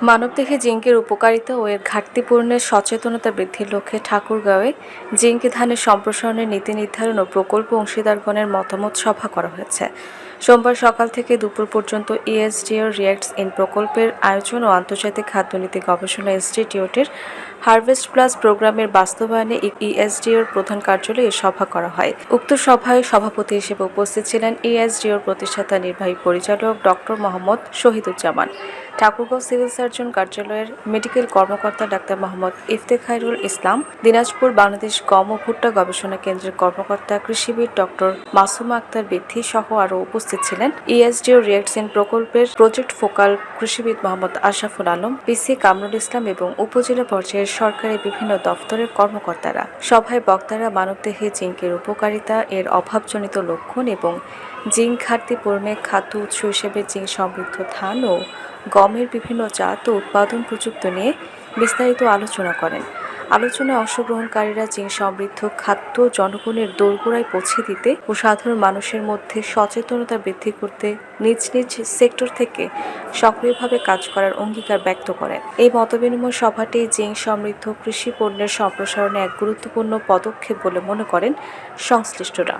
মানবদেহে জিঙ্কের উপকারিতা ও এর ঘাটতি পূরণের সচেতনতা বৃদ্ধির লক্ষ্যে ঠাকুরগাঁওয়ে জিঙ্ক ধানের সম্প্রসারণের নীতি নির্ধারণ ও প্রকল্প অংশীদারগণের মতামত সভা করা হয়েছে। সোমবার সকাল থেকে দুপুর পর্যন্ত E ইএসডিওর রিয়াক্টস ইন প্রকল্পের আয়োজন ও আন্তর্জাতিক খাদ্যনীতি গবেষণা ইনস্টিটিউটের হারভেস্ট প্লাস প্রোগ্রামের বাস্তবায়নে E ইএসডিওর প্রধান কার্যালয়ে সভা করা হয়। উক্ত সভায় সভাপতি হিসেবে উপস্থিত ছিলেন E ইএসডিওর প্রতিষ্ঠাতা নির্বাহী পরিচালক doctor Mohammad Shahiduzzaman. Thakurgaon civil surgeon কার্যালয়ের মেডিকেল কর্মকর্তা ডাক্তার মোহাম্মদ ইফতেখারুল ইসলাম, দিনাজপুর বাংলাদেশ গম ও ভুট্টা গবেষণা কেন্দ্রের কর্মকর্তা, কৃষিবিদ ডক্টর মাসুমা আক্তার বৃদ্ধি সহ আরও উপস্থিত ছিলেন। ইএসডিও রিয়াক্টসিন প্রকল্পের প্রজেক্ট ফোকাল কৃষিবিদ মোহাম্মদ আশরাফুল আলম পিসি কামরুল ইসলাম এবং উপজেলা পর্যায়ের সরকারি বিভিন্ন দফতরের কর্মকর্তারা। সভায় বক্তারা মানবদেহে জিঙ্কের উপকারিতা, এর অভাবজনিত লক্ষণ এবং জিঙ্ক ঘাটতি পূরণে খাদ্য উৎস হিসেবে জিঙ্ক সমৃদ্ধ ধান ও গমের বিভিন্ন জাত ও উৎপাদন প্রযুক্তি নিয়ে বিস্তারিত আলোচনা করেন। আলোচনায় অংশগ্রহণকারীরা জিঙ্ক সমৃদ্ধ খাদ্য জনগণের দোরগোড়ায় পৌঁছে দিতে ও সাধারণ মানুষের মধ্যে সচেতনতা বৃদ্ধি করতে নিজ নিজ সেক্টর থেকে সক্রিয়ভাবে কাজ করার অঙ্গীকার ব্যক্ত করেন। এই মতবিনিময় সভাটি জিঙ্ক সমৃদ্ধ কৃষি পণ্যের সম্প্রসারণে এক গুরুত্বপূর্ণ পদক্ষেপ বলে মনে করেন সংশ্লিষ্টরা।